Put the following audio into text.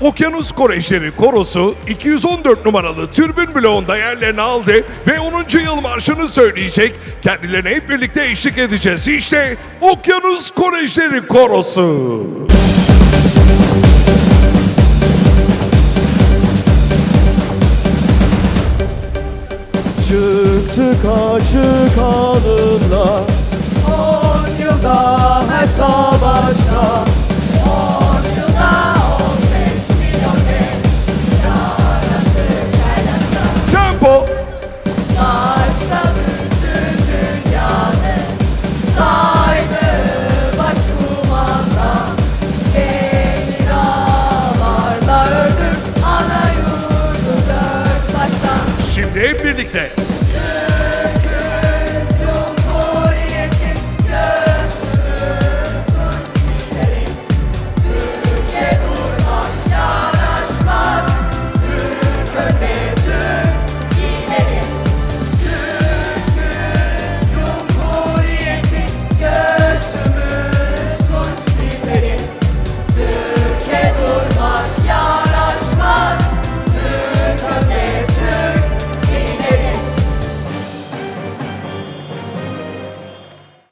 Okyanus Kolejleri Korosu 214 numaralı türbün bloğunda yerlerini aldı ve 10. yıl marşını söyleyecek. Kendilerine hep birlikte eşlik edeceğiz. İşte Okyanus Kolejleri Korosu. Çıktık açık alınla Tempo. Taşta bütün dünyanın Saydı başkumandan Demir ağlarla Ana yurdu dört baştan. Şimdi hep birlikte